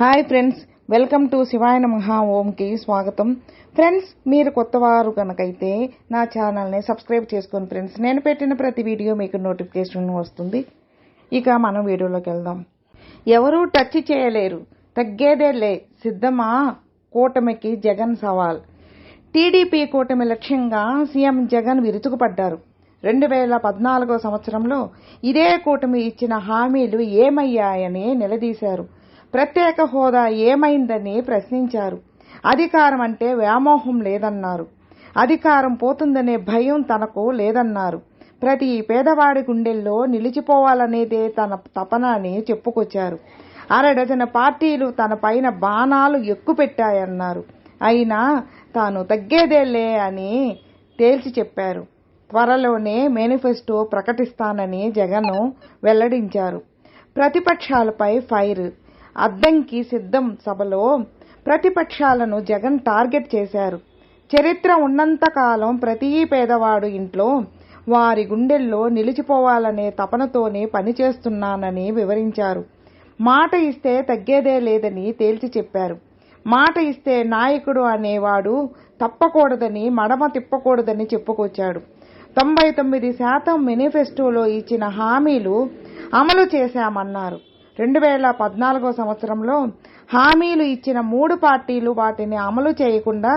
Hi friends welcome to Shivayana Maha ఓంకి స్వాగతం. Friends మీరు కొత్తవారు కనుకైతే నా ఛానల్ని సబ్స్క్రైబ్ చేసుకోండి ఫ్రెండ్స్ నేను పెట్టిన ప్రతి వీడియో మీకు నోటిఫికేషన్ వస్తుంది. ఇక మనం వీడియోలోకి వెళ్దాం. ఎవరూ టచ్ చేయలేరు తగ్గేదే లే సిద్ధమా? కూటమికి జగన్ సవాల్. టీడీపీ కూటమి లక్ష్యంగా సీఎం జగన్ విరుచుకుపడ్డారు. రెండు వేల పద్నాలుగో సంవత్సరంలో ఇదే కూటమి ఇచ్చిన హామీలు ఏమయ్యాయని నిలదీశారు. ప్రత్యేక హోదా ఏమైందని ప్రశ్నించారు. అధికారం అంటే వ్యామోహం లేదన్నారు. అధికారం పోతుందనే భయం తనకు లేదన్నారు. ప్రతి పేదవాడి గుండెల్లో నిలిచిపోవాలనేదే తన తపన అని చెప్పుకొచ్చారు. అరడజన పార్టీలు తన పైన బాణాలు ఎక్కుపెట్టాయన్నారు. అయినా తాను తగ్గేదేలే అని తేల్చి చెప్పారు. త్వరలోనే మేనిఫెస్టో ప్రకటిస్తానని జగన్ వెల్లడించారు. ప్రతిపక్షాలపై ఫైర్ అద్దంకి సిద్ధం సభలో ప్రతిపక్షాలను జగన్ టార్గెట్ చేశారు. చరిత్ర ఉన్నంతకాలం ప్రతి పేదవాడు ఇంట్లో వారి గుండెల్లో నిలిచిపోవాలనే తపనతోనే పనిచేస్తున్నానని వివరించారు. మాట ఇస్తే తగ్గేదే లేదని తేల్చి చెప్పారు. మాట ఇస్తే నాయకుడు అనేవాడు తప్పకూడదని మడమ తిప్పకూడదని చెప్పుకొచ్చాడు. తొంభై తొమ్మిది శాతం మేనిఫెస్టోలో ఇచ్చిన హామీలు అమలు చేశామన్నారు. రెండు వేల పద్నాలుగో సంవత్సరంలో హామీలు ఇచ్చిన మూడు పార్టీలు వాటిని అమలు చేయకుండా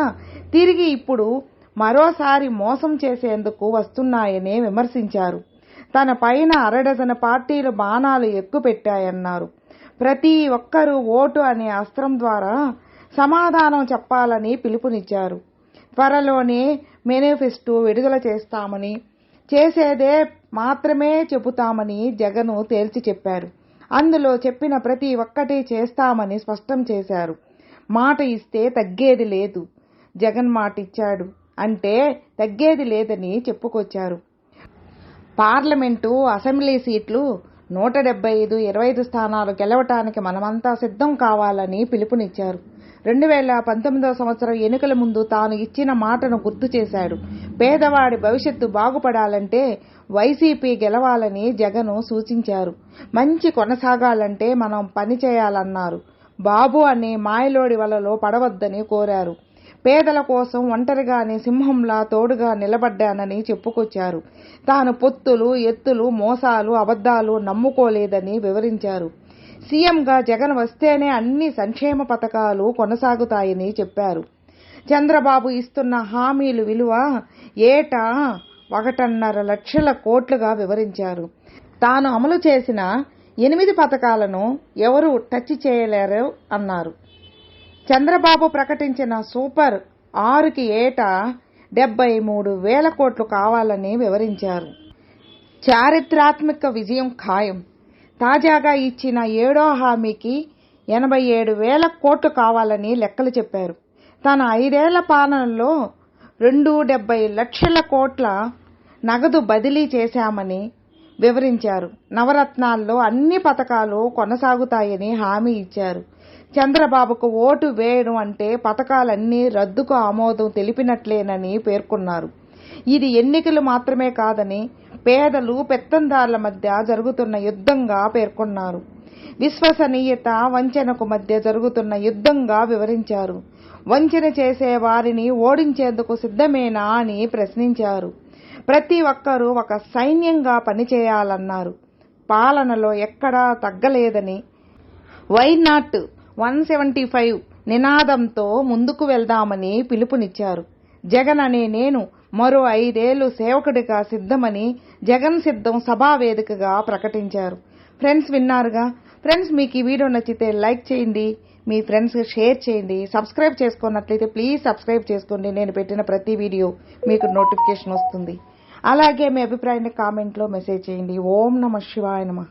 తిరిగి ఇప్పుడు మరోసారి మోసం చేసేందుకు వస్తున్నాయని విమర్శించారు. తన పైన అరడజన పార్టీలు బాణాలు ఎక్కుపెట్టాయన్నారు. ప్రతి ఒక్కరూ ఓటు అనే అస్త్రం ద్వారా సమాధానం చెప్పాలని పిలుపునిచ్చారు. త్వరలోనే మేనిఫెస్టో విడుదల చేస్తామని చేసేదే మాత్రమే చెబుతామని జగన్ తేల్చి చెప్పారు. అందులో చెప్పిన ప్రతి ఒక్కటి చేస్తామని స్పష్టం చేశారు. మాట ఇస్తే తగ్గేది లేదు. జగన్ మాట ఇచ్చాడు అంటే తగ్గేది లేదని చెప్పుకొచ్చారు. పార్లమెంటు అసెంబ్లీ సీట్లు నూట డెబ్బై ఐదు ఇరవై ఐదు స్థానాలు గెలవటానికి మనమంతా సిద్ధం కావాలని పిలుపునిచ్చారు. రెండు వేల పంతొమ్మిదవ సంవత్సరం ఎన్నికల ముందు తాను ఇచ్చిన మాటను గుర్తు చేశాడు. పేదవాడి భవిష్యత్తు బాగుపడాలంటే వైసీపీ గెలవాలని జగన్ సూచించారు. మంచి కొనసాగాలంటే మనం పని చేయాలన్నారు. బాబు అనే మాయలోడి వలలో పడవద్దని కోరారు. పేదల కోసం ఒంటరిగానే సింహంలా తోడుగా నిలబడ్డానని చెప్పుకొచ్చారు. తాను పొత్తులు ఎత్తులు మోసాలు అబద్ధాలు నమ్ముకోలేదని వివరించారు. సీఎంగా జగన్ వస్తేనే అన్ని సంక్షేమ పథకాలు కొనసాగుతాయని చెప్పారు. చంద్రబాబు ఇస్తున్న హామీలు విలువ ఏటా ఒకటన్నర లక్షల కోట్లుగా వివరించారు. తాను అమలు చేసిన ఎనిమిది పథకాలను ఎవరు టచ్ చేయలేరు అన్నారు. చంద్రబాబు ప్రకటించిన సూపర్ ఆరుకి ఏటా డెబ్బై మూడు వేల కోట్లు కావాలని వివరించారు. చారిత్రాత్మక విజయం ఖాయం. తాజాగా ఇచ్చిన ఏడో హామీకి ఎనభై ఏడు వేల కోట్లు కావాలని లెక్కలు చెప్పారు. తన ఐదేళ్ళ పాలనలో రెండు డెబ్బై లక్షల కోట్ల నగదు బదిలీ చేశామని వివరించారు. నవరత్నాల్లో అన్ని పథకాలు కొనసాగుతాయని హామీ ఇచ్చారు. చంద్రబాబుకు ఓటు వేయడం అంటే పథకాలన్నీ రద్దుకు ఆమోదం తెలిపినట్లేనని పేర్కొన్నారు. ఇది ఎన్నికలు మాత్రమే కాదని పేదలు పెత్తందార్ల మధ్య జరుగుతున్న యుద్ధంగా పేర్కొన్నారు. విశ్వసనీయత వంచనకు మధ్య జరుగుతున్న యుద్ధంగా వివరించారు. వంచన చేసే వారిని ఓడించేందుకు సిద్ధమేనా అని ప్రశ్నించారు. ప్రతి ఒక్కరూ ఒక సైన్యంగా పనిచేయాలన్నారు. పాలనలో ఎక్కడా తగ్గలేదని. Why not one seventy five నినాదంతో ముందుకు వెళ్దామని పిలుపునిచ్చారు. జగన్ అనే నేను మరో ఐదేళ్ళు సేవకుడిగా సిద్ధమని జగన్ సిద్ధం సభా వేదికగా ప్రకటించారు. ఫ్రెండ్స్ విన్నారుగా? ఫ్రెండ్స్ మీకు ఈ వీడియో నచ్చితే లైక్ చేయండి మీ ఫ్రెండ్స్కి షేర్ చేయండి సబ్స్క్రైబ్ చేసుకున్నట్లయితే ప్లీజ్ సబ్స్క్రైబ్ చేసుకోండి. నేను పెట్టిన ప్రతి వీడియో మీకు నోటిఫికేషన్ వస్తుంది. అలాగే మీ అభిప్రాయాన్ని కామెంట్లో మెసేజ్ చేయండి. ఓం నమ శివాయ నమః.